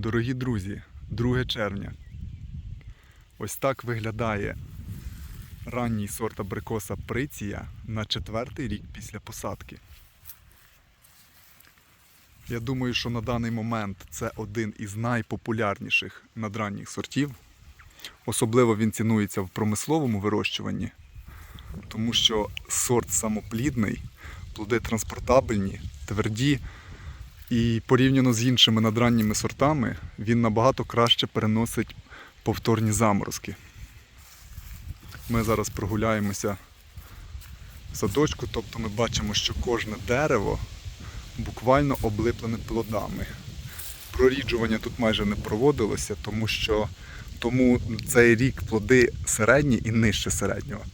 Дорогі друзі, 2 червня. Ось так виглядає ранній сорт абрикоса Приція на четвертий рік після посадки. Я думаю, що на даний момент це один із найпопулярніших надранніх сортів. Особливо він цінується в промисловому вирощуванні, тому що сорт самоплідний, плоди транспортабельні, тверді. І порівняно з іншими надранніми сортами, він набагато краще переносить повторні заморозки. Ми зараз прогуляємося в садочку, тобто ми бачимо, що кожне дерево буквально облиплене плодами. Проріджування тут майже не проводилося, тому що тому цей рік плоди середні і нижче середнього.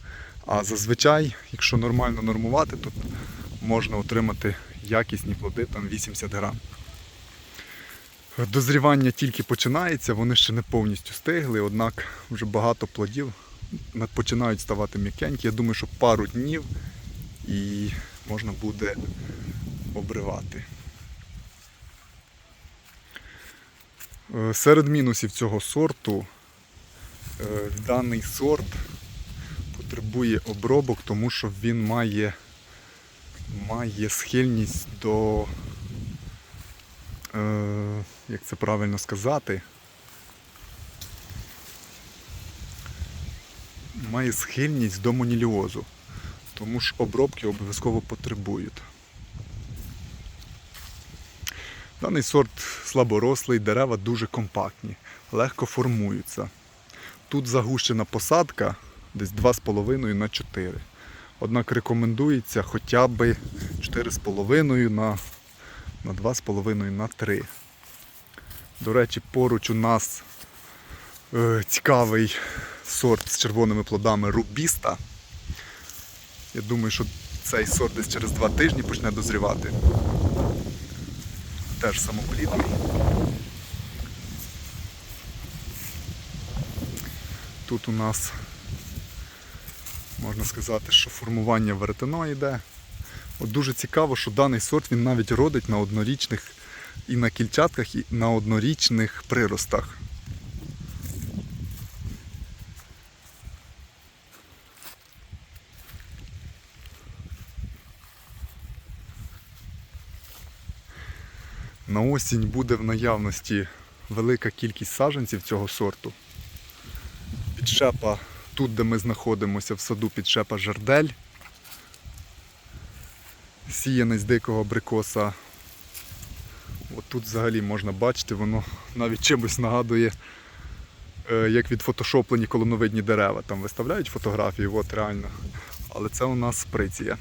А зазвичай, якщо нормально нормувати, то можна отримати якісні плоди там 80 грам. Дозрівання тільки починається, вони ще не повністю стигли, однак вже багато плодів починають ставати м'якенькі. Я думаю, що пару днів і можна буде обривати. Е, Серед мінусів цього сорту е, даний сорт потребує обробок, тому що він має має схильність до, е, як це правильно сказати, має схильність до моніліозу, тому ж обробки обов'язково потребують. Даний сорт слаборослий, дерева дуже компактні, легко формуються. Тут загущена посадка десь 2,5 на 4. Однак рекомендується хоча б 4,5 на, на 2,5 на 3. До речі, поруч у нас е, цікавий сорт з червоними плодами рубіста. Я думаю, що цей сорт десь через 2 тижні почне дозрівати. Теж самоплідний. Тут у нас можна сказати, що формування веретено йде. От дуже цікаво, що даний сорт він навіть родить на однорічних і на кільчатках, і на однорічних приростах. На осінь буде в наявності велика кількість саджанців цього сорту. Підшепа тут, де ми знаходимося в саду, підшепа жардель. Сіянець дикого абрикоса. От тут взагалі можна бачити, воно навіть чимось нагадує, е, як відфотошоплені колоновидні дерева. Там виставляють фотографії, от реально. Але це у нас сприція.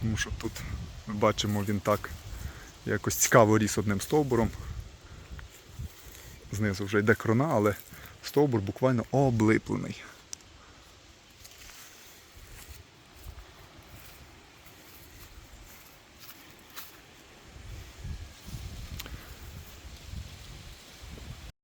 Тому що тут ми бачимо, він так якось цікаво ріс одним стовбуром. Знизу вже йде крона, але стовбур буквально облиплений.